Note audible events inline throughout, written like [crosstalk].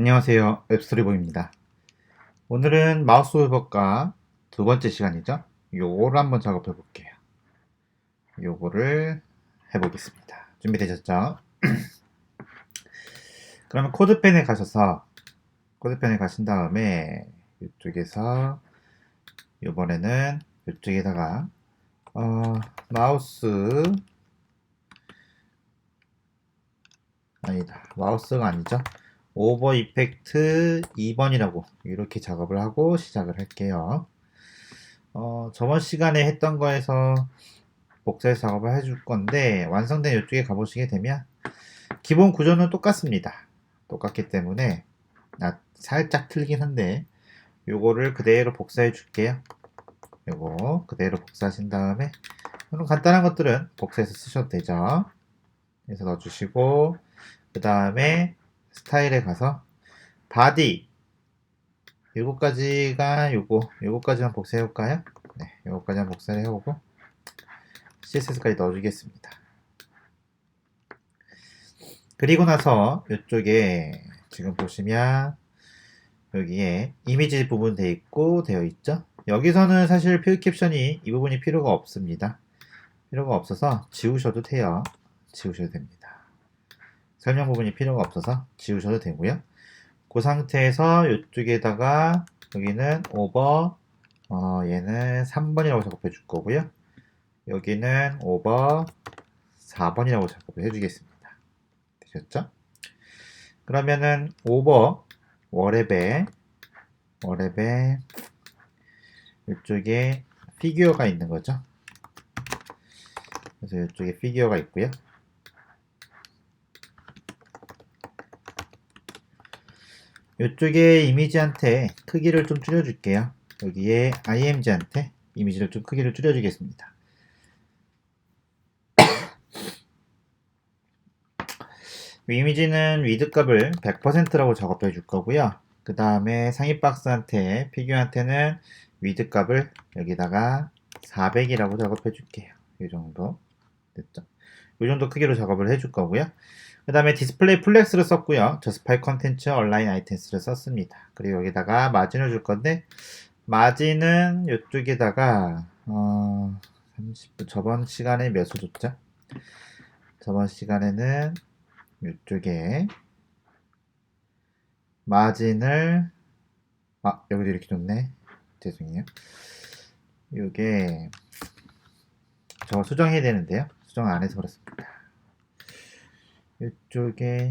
안녕하세요. 웹스토리보입니다. 오늘은 마우스 웹업과 두 번째 시간이죠. 요거를 한번 작업해 볼게요. 요거를 해보겠습니다. 준비되셨죠? [clears throat] 그러면 코드펜에 가셔서 코드펜에 가신 다음에 이쪽에서 이번에는 이쪽에다가 어, 마우스 아니다 마우스가 아니죠 오버 이펙트 2번이라고 이렇게 작업을 하고 시작을 할게요. 어, 저번 시간에 했던 거에서 복사해서 작업을 해줄 건데 완성된 이쪽에 가보시게 되면 기본 구조는 똑같습니다. 똑같기 때문에 아, 살짝 틀리긴 한데 요거를 그대로 복사해 줄게요. 요거 그대로 복사하신 다음에 그럼 간단한 것들은 복사해서 쓰셔도 되죠. 그래서 넣어주시고 그 다음에 스타일에 가서 바디 요거까지가 요거 요거까지만 복사해 볼까요? 네, 요거까지만 복사를 해오고 CSS까지 넣어주겠습니다. 그리고 나서 이쪽에 지금 보시면 여기에 이미지 부분 되어 있고 되어 있죠? 여기서는 사실 필 캡션이 이 부분이 필요가 없습니다. 필요가 없어서 지우셔도 돼요. 지우셔도 됩니다. 설명 부분이 필요가 없어서 지우셔도 되고요. 그 상태에서 이쪽에다가 여기는 오버 어, 얘는 3번이라고 작업해 줄 거고요. 여기는 오버 4번이라고 작업을 해주겠습니다. 되셨죠? 그러면은 오버 월앱에 월앱에 이쪽에 피규어가 있는 거죠. 그래서 이쪽에 피규어가 있고요. 이쪽에 이미지한테 크기를 좀 줄여줄게요. 여기에 img한테 이미지를 좀 크기를 줄여주겠습니다. [coughs] 이미지는 위드 값을 100%라고 작업해 줄 거고요. 그 다음에 상위 박스한테 피규어한테는 위드 값을 여기다가 400이라고 작업해 줄게요. 이 정도 됐죠? 이 정도 크기로 작업을 해 줄 거고요. 그 다음에 디스플레이 플렉스를 썼고요. 저스파이 컨텐츠 얼라인 아이템스를 썼습니다. 그리고 여기다가 마진을 줄 건데 마진은 이쪽에다가 어, 30분 저번 시간에 몇수 줬죠? 저번 시간에는 이쪽에 마진을 아 여기도 이렇게 줬네 죄송해요 이게 저거 수정해야 되는데요 수정 안 해서 그렇습니다 이쪽에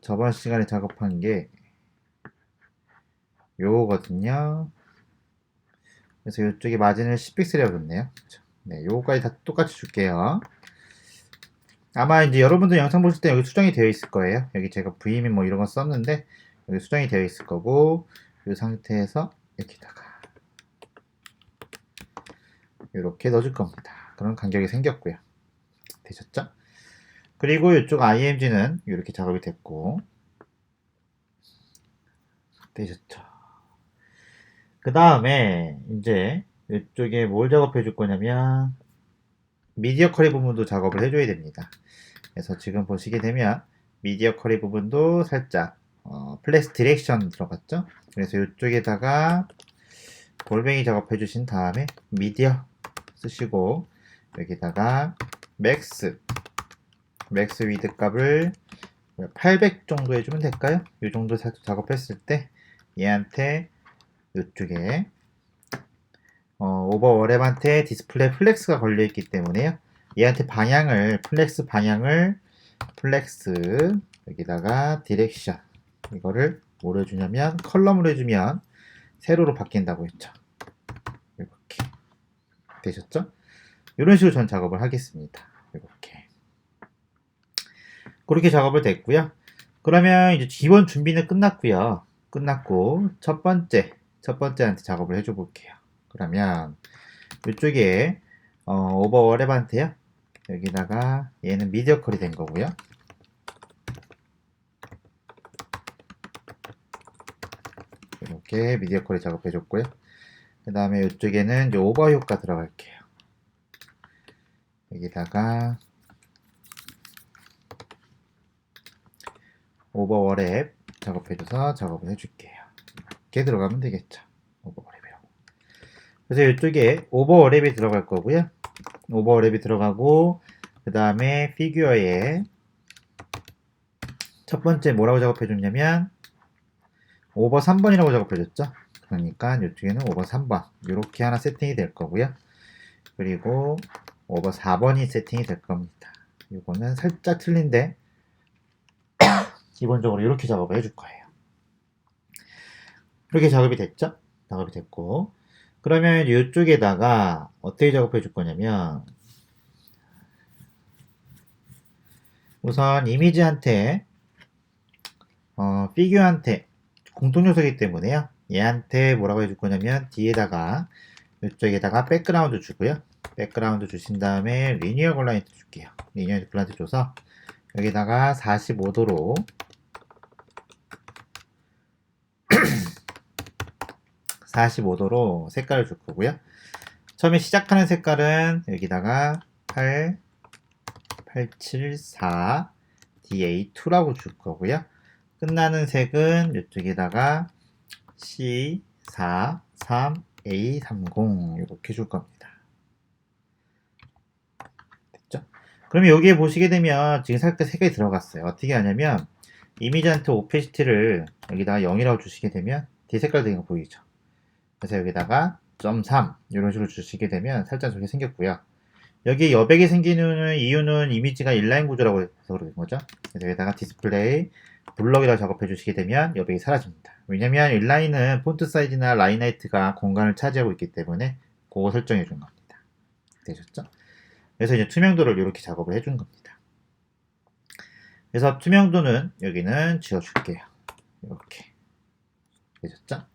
저번 시간에 작업한 게 요거거든요 그래서 이쪽에 마진을 10픽셀이라고 줬네요 네 요거까지 다 똑같이 줄게요 아마 이제 여러분들 영상 보실 때 여기 수정이 되어 있을 거예요. 여기 제가 vmin 뭐 이런 거 썼는데 여기 수정이 되어 있을 거고 이 상태에서 여기다가 이렇게 넣어줄 겁니다. 그런 간격이 생겼고요. 되셨죠? 그리고 이쪽 img는 이렇게 작업이 됐고 되셨죠? 그 다음에 이제 이쪽에 뭘 작업해 줄 거냐면 미디어 커리 부분도 작업을 해줘야 됩니다. 그래서 지금 보시게 되면 미디어 커리 부분도 살짝 어, 플렉스 디렉션 들어갔죠? 그래서 이쪽에다가 골뱅이 작업해 주신 다음에 미디어 쓰시고 여기다가 맥스 맥스 위드 값을 800 정도 해주면 될까요? 이 정도 작업했을 때 얘한테 이쪽에 어, 오버월앱한테 디스플레이 플렉스가 걸려있기 때문에요. 얘한테 방향을, 플렉스 방향을, 플렉스, 여기다가 디렉션, 이거를 뭐로 해주냐면, 컬럼으로 해주면, 세로로 바뀐다고 했죠. 이렇게. 되셨죠? 이런 식으로 전 작업을 하겠습니다. 이렇게. 그렇게 작업을 됐고요. 그러면 이제 기본 준비는 끝났고요. 끝났고, 첫 번째, 첫 번째한테 작업을 해줘 볼게요. 그러면 이쪽에 어, 오버랩한테요. 여기다가 얘는 미디어 컬이 된 거고요. 이렇게 미디어 컬이 작업해 줬고요. 그 다음에 이쪽에는 오버 효과 들어갈게요. 여기다가 오버랩 작업해줘서 작업을 해줄게요. 이렇게 들어가면 되겠죠. 오버랩이라고. 그래서 이쪽에 오버랩이 들어갈 거고요. 오버랩이 들어가고 그 다음에 피규어에 첫 번째 뭐라고 작업해줬냐면 오버 3번이라고 작업해줬죠. 그러니까 이쪽에는 오버 3번 이렇게 하나 세팅이 될 거고요. 그리고 오버 4번이 세팅이 될 겁니다. 이거는 살짝 틀린데 기본적으로 이렇게 작업을 해줄 거예요. 이렇게 작업이 됐죠? 작업이 됐고 그러면 이쪽에다가 어떻게 작업해 줄 거냐면 우선 이미지한테 어, 피규어한테 공통 요소이기 때문에요. 얘한테 뭐라고 해줄 거냐면 뒤에다가 이쪽에다가 백그라운드 주고요. 백그라운드 주신 다음에 리니어 글라이트 줄게요. 리니어 글라이트 줘서 여기다가 45도로 45도로 색깔을 줄 거고요. 처음에 시작하는 색깔은 여기다가 8, 874, DA2라고 줄 거고요. 끝나는 색은 이쪽에다가 C4, 3, A30 이렇게 줄 겁니다. 됐죠? 그러면 여기에 보시게 되면 지금 살짝 색깔이 들어갔어요. 어떻게 하냐면 이미지한테 오페시티를 여기다가 0이라고 주시게 되면 뒤 색깔 되는 거 보이죠? 그래서 여기다가 0.3 이런 식으로 주시게 되면 살짝 저렇게 생겼고요. 여기 여백이 생기는 이유는 이미지가 인라인 구조라고 해서 그런 거죠. 그래서 여기다가 디스플레이 블럭이라고 작업해 주시게 되면 여백이 사라집니다. 왜냐면 인라인은 폰트 사이즈나 라인 하이트가 공간을 차지하고 있기 때문에 그거 설정해 준 겁니다. 되셨죠? 그래서 이제 투명도를 이렇게 작업을 해 준 겁니다. 그래서 투명도는 여기는 지워줄게요. 이렇게. 되셨죠?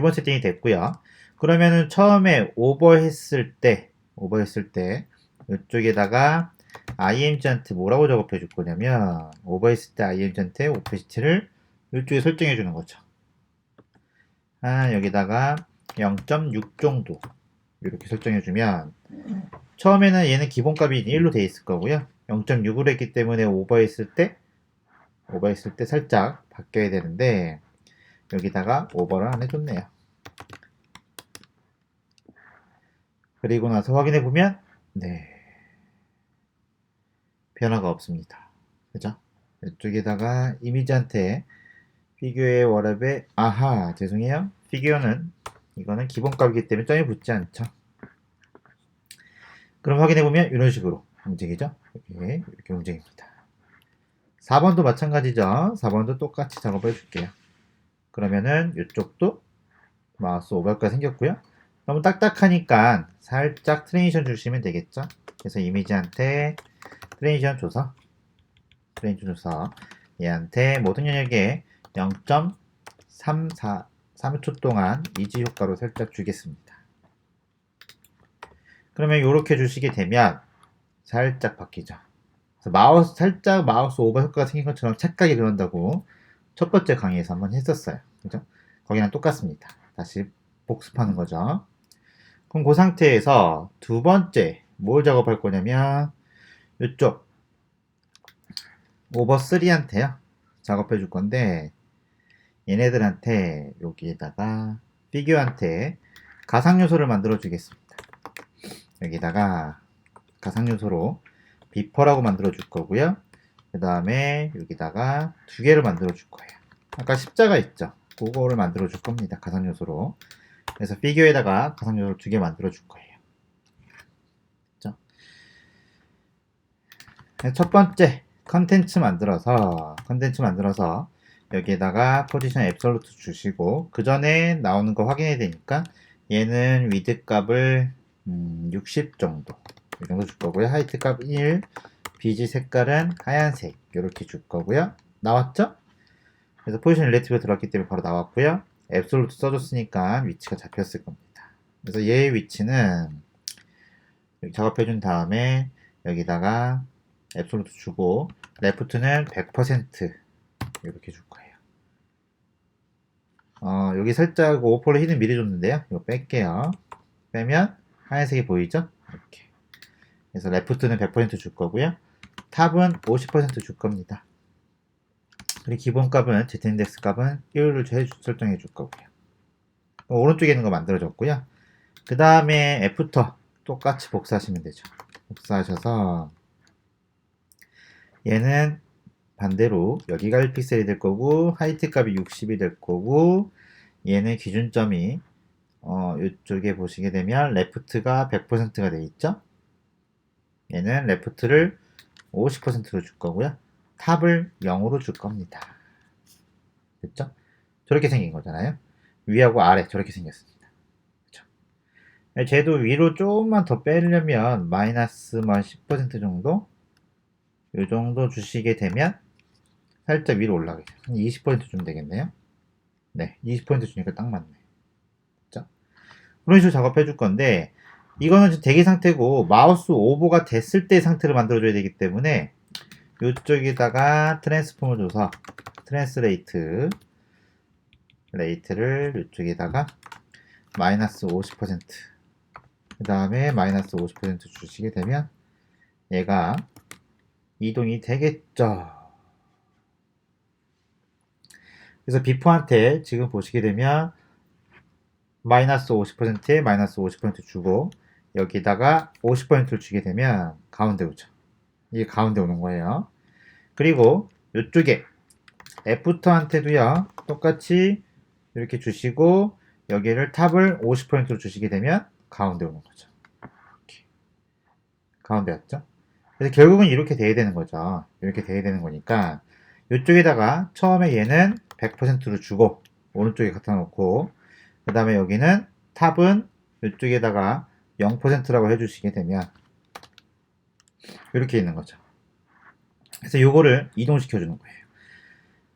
기본 세팅이 됐고요. 그러면은 처음에 오버했을 때, 오버했을 때, 이쪽에다가 img한테 뭐라고 작업해 줄 거냐면, 오버했을 때 img한테 오페시티를 이쪽에 설정해 주는 거죠. 아, 여기다가 0.6 정도 이렇게 설정해 주면 처음에는 얘는 기본값이 1로 돼 있을 거고요. 0.6으로 했기 때문에 오버했을 때 오버했을 때 살짝 바뀌어야 되는데 여기다가 오버를 안 해줬네요. 그리고 나서 확인해 보면 네 변화가 없습니다. 그죠? 이쪽에다가 이미지한테 피규어의 워랩에 아하 죄송해요. 피규어는 이거는 기본값이기 때문에 점이 붙지 않죠. 그럼 확인해 보면 이런 식으로 움직이죠. 이렇게, 이렇게 움직입니다. 4번도 마찬가지죠. 4번도 똑같이 작업해 줄게요. 그러면은 이쪽도 마우스 오버가 생겼고요. 너무 딱딱하니까 살짝 트레이션 주시면 되겠죠. 그래서 이미지한테 트레이션 줘서 트레이션 줘서 얘한테 모든 영역에 0.34 3초 동안 이지 효과로 살짝 주겠습니다. 그러면 이렇게 주시게 되면 살짝 바뀌죠. 마우스 살짝 마우스 오버 효과가 생긴 것처럼 착각이 그런다고 첫 번째 강의에서 한번 했었어요. 그죠? 거기랑 똑같습니다. 다시 복습하는 거죠. 그럼 그 상태에서 두 번째 뭘 작업할 거냐면 이쪽 오버 3한테요. 작업해 줄 건데 얘네들한테 여기에다가 피규어한테 가상 요소를 만들어 주겠습니다. 여기다가 가상 요소로 비퍼라고 만들어 줄 거고요. 그 다음에 여기다가 두 개를 만들어 줄 거예요. 아까 십자가 있죠? 그거를 만들어 줄 겁니다. 가상 요소로. 그래서 피규어에다가 가상 요소를 두 개 만들어 줄 거예요. 그렇죠? 첫 번째 컨텐츠 만들어서 컨텐츠 만들어서 여기에다가 포지션 앱솔루트 주시고 그 전에 나오는 거 확인해야 되니까 얘는 위드 값을 음, 60 정도 이 정도 줄 거고요 하이트 값 1, 비지 색깔은 하얀색 이렇게 줄 거고요 나왔죠? 그래서 포지션 릴레이티브 들어갔기 때문에 바로 나왔고요 앱솔루트 써줬으니까 위치가 잡혔을 겁니다 그래서 얘의 위치는 작업해 준 다음에 여기다가 앱솔루트 주고 레프트는 100% 이렇게 줄 거예요. 어, 여기 살짝 오퍼를 히든 미리 줬는데요. 이거 뺄게요. 빼면 하얀색이 보이죠? 이렇게. 그래서 레프트는 100%줄 거고요. 탑은 50%줄 겁니다. 그리고 기본값은 z인덱스 값은 1을 해 설정해 줄 거고요. 오른쪽에 있는 거 만들어줬고요. 그 다음에 애프터 똑같이 복사하시면 되죠. 복사하셔서 얘는 반대로 여기가 1픽셀이 될 거고 하이트 값이 60이 될 거고 얘는 기준점이 어, 이쪽에 보시게 되면 레프트가 100%가 돼 있죠. 얘는 레프트를 50%로 줄 거고요. 탑을 0으로 줄 겁니다. 됐죠? 저렇게 생긴 거잖아요. 위하고 아래 저렇게 생겼습니다. 그쵸? 쟤도 위로 조금만 더 빼려면 마이너스만 10% 정도 이 정도 주시게 되면 살짝 위로 올라가겠죠. 한 20% 주면 되겠네요. 네, 20% 주니까 딱 맞네. 그죠? 그런 식으로 작업해 줄 건데 이거는 대기 상태고 마우스 오버가 됐을 때 상태를 만들어 줘야 되기 때문에 이쪽에다가 트랜스폼을 줘서 트랜스레이트 레이트를 이쪽에다가 마이너스 50%그 다음에 마이너스 50% 주시게 되면 얘가 이동이 되겠죠. 그래서 비포한테 지금 보시게 되면 마이너스 50%에 마이너스 50% 주고 여기다가 50%를 주게 되면 가운데 오죠. 이게 가운데 오는 거예요. 그리고 이쪽에 애프터한테도요 똑같이 이렇게 주시고 여기를 탑을 50%로 주시게 되면 가운데 오는 거죠. 이렇게. 가운데 왔죠? 그래서 결국은 이렇게 돼야 되는 거죠. 이렇게 돼야 되는 거니까 이쪽에다가 처음에 얘는 100%로 주고 오른쪽에 갖다 놓고 그 다음에 여기는 탑은 이쪽에다가 0%라고 해주시게 되면 이렇게 있는 거죠. 그래서 요거를 이동시켜 주는 거예요.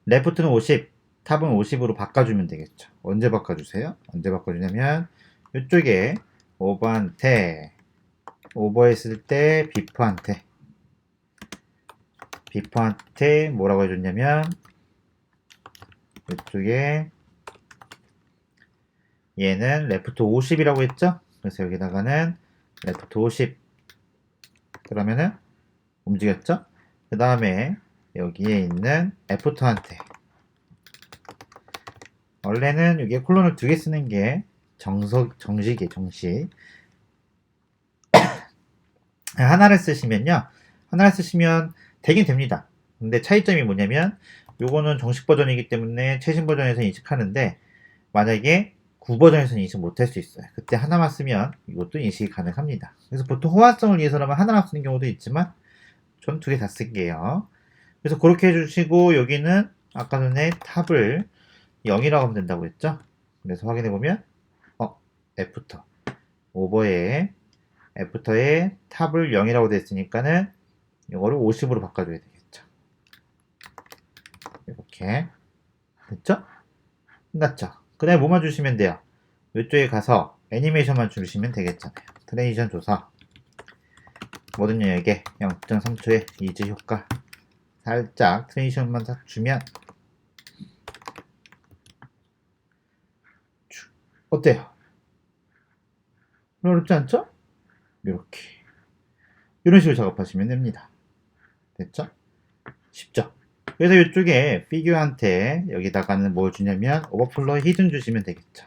레프트는 50, 탑은 50으로 바꿔주면 되겠죠. 언제 바꿔주세요? 언제 바꿔주냐면 이쪽에 오버한테 오버했을 때 비프한테 비프한테 뭐라고 해줬냐면 이쪽에 얘는 레프트 50이라고 했죠? 그래서 여기다가는 레프트 50 그러면은 움직였죠? 그 다음에 여기에 있는 애프터한테 원래는 여기에 콜론을 두 개 쓰는 게 정석, 정식이에요, 정식. [coughs] 하나를 쓰시면요. 하나를 쓰시면 되긴 됩니다. 근데 차이점이 뭐냐면 요거는 정식 버전이기 때문에 최신 버전에서 인식하는데 만약에 9버전에서는 인식 못할 수 있어요. 그때 하나만 쓰면 이것도 인식이 가능합니다. 그래서 보통 호환성을 위해서라면 하나만 쓰는 경우도 있지만 전두개 다 쓸게요. 그래서 그렇게 해주시고 여기는 아까 전에 탑을 0이라고 하면 된다고 했죠? 그래서 확인해 보면 어 애프터 오버에 애프터에 탑을 0이라고 됐으니까는 이거를 50으로 바꿔줘야 되겠죠. 이렇게 됐죠? 끝났죠? 그 다음에 뭐만 주시면 돼요? 이쪽에 가서 애니메이션만 주시면 되겠잖아요. 트레이션 조사 모든 영역에 0.3초의 이즈 효과 살짝 트레이션만 딱 주면 어때요? 어렵지 않죠? 이렇게 이런 식으로 작업하시면 됩니다. 됐죠? 쉽죠? 그래서 이쪽에 피규어한테 여기다가는 뭘 주냐면 오버플로 히든 주시면 되겠죠.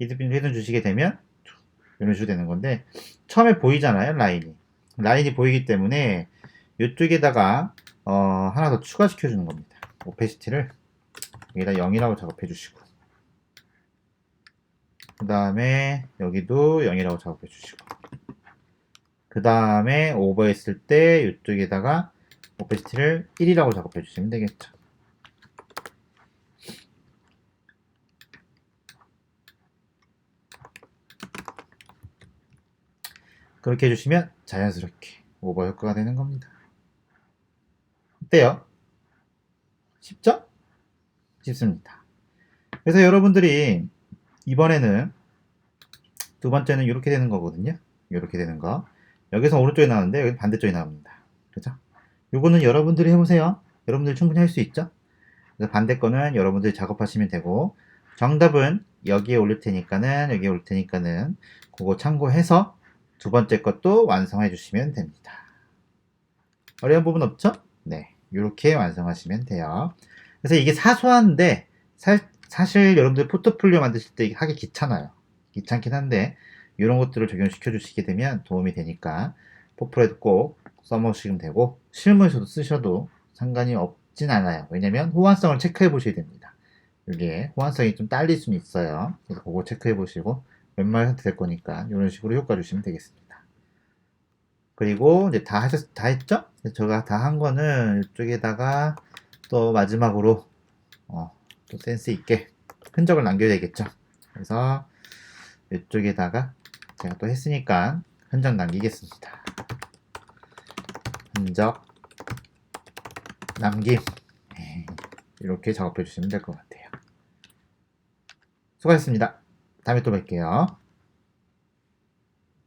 히든, 히든 주시게 되면 이런 식으로 되는 건데 처음에 보이잖아요 라인이. 라인이 보이기 때문에 이쪽에다가 어, 하나 더 추가시켜 주는 겁니다. 오페시티를. 여기다 0이라고 작업해 주시고. 그 다음에 여기도 0이라고 작업해 주시고. 그 다음에 오버했을 때 이쪽에다가 오페시티를 1이라고 작업해 주시면 되겠죠. 그렇게 해주시면 자연스럽게 오버 효과가 되는 겁니다. 어때요? 쉽죠? 쉽습니다. 그래서 여러분들이 이번에는 두 번째는 이렇게 되는 거거든요. 이렇게 되는 거. 여기서 오른쪽에 나오는데 여기 반대쪽에 나옵니다. 그죠? 요거는 여러분들이 해보세요. 여러분들 충분히 할 수 있죠? 반대 거는 여러분들이 작업하시면 되고 정답은 여기에 올릴 테니까는 여기에 올릴 테니까는 그거 참고해서 두 번째 것도 완성해 주시면 됩니다. 어려운 부분 없죠? 네. 이렇게 완성하시면 돼요. 그래서 이게 사소한데 사, 사실 여러분들 포트폴리오 만드실 때 하기 귀찮아요. 귀찮긴 한데 이런 것들을 적용시켜 주시게 되면 도움이 되니까 포프레도 꼭 써보시면 되고 실무에서도 쓰셔도 상관이 없진 않아요. 왜냐면 호환성을 체크해 보셔야 됩니다. 이게 호환성이 좀 딸릴 수는 있어요. 그래서 그거 체크해 보시고 웬만한 상태 될 거니까 이런 식으로 효과 주시면 되겠습니다. 그리고 이제 다 하셨, 다 했죠? 제가 다 한 거는 이쪽에다가 또 마지막으로 어, 또 센스 있게 흔적을 남겨야 되겠죠. 그래서 이쪽에다가 제가 또 했으니까 흔적 남기겠습니다. 흔적 남김 네, 이렇게 작업해 주시면 될 것 같아요. 수고하셨습니다. 다음에 또 뵐게요.